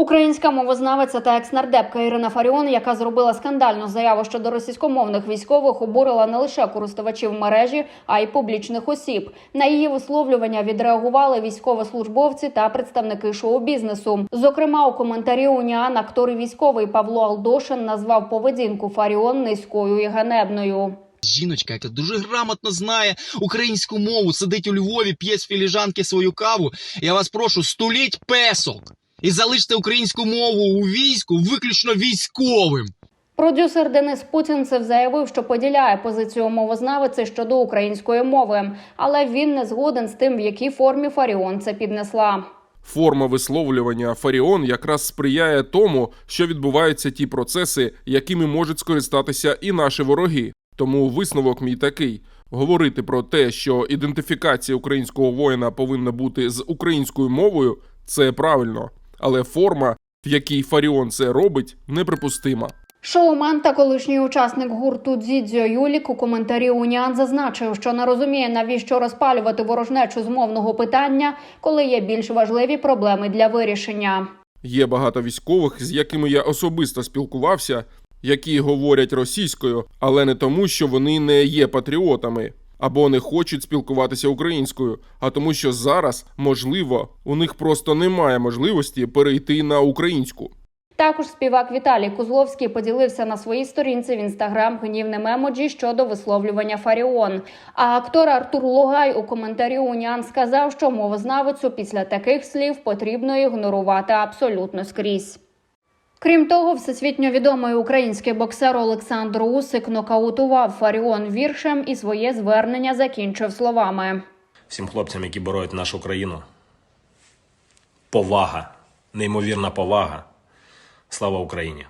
Українська мовознавиця та екснардепка Ірина Фаріон, яка зробила скандальну заяву щодо російськомовних військових, обурила не лише користувачів мережі, а й публічних осіб. На її висловлювання відреагували військовослужбовці та представники шоу-бізнесу. Зокрема, у коментарі УНІАН актор і військовий Павло Алдошин назвав поведінку Фаріон низькою і ганебною. Жіночка, яка дуже грамотно знає українську мову, сидить у Львові, п'є з філіжанки свою каву. Я вас прошу, стуліть песок і залиште українську мову у війську виключно військовим. Продюсер Денис Путінцев заявив, що поділяє позицію мовознавиці щодо української мови, але він не згоден з тим, в якій формі Фаріон це піднесла. Форма висловлювання Фаріон якраз сприяє тому, що відбуваються ті процеси, якими можуть скористатися і наші вороги. Тому висновок мій такий: говорити про те, що ідентифікація українського воїна повинна бути з українською мовою, це правильно, але форма, в якій Фаріон це робить, неприпустима. Шоумен та колишній учасник гурту Дзідзьо Юлік у коментарі Уніан зазначив, що не розуміє, навіщо розпалювати ворожнечу з мовного питання, коли є більш важливі проблеми для вирішення. Є багато військових, з якими я особисто спілкувався, які говорять російською, але не тому, що вони не є патріотами або не хочуть спілкуватися українською, а тому, що зараз, можливо, у них просто немає можливості перейти на українську. Також співак Віталій Кузловський поділився на своїй сторінці в інстаграм гнівним емоджі щодо висловлювання Фаріон. А актор Артур Логай у коментарі Уніан сказав, що мовознавицю після таких слів потрібно ігнорувати абсолютно скрізь. Крім того, всесвітньо відомий український боксер Олександр Усик нокаутував Фаріон віршем і своє звернення закінчив словами. всім хлопцям, які боронять нашу країну. Повага, неймовірна повага. Слава Україні!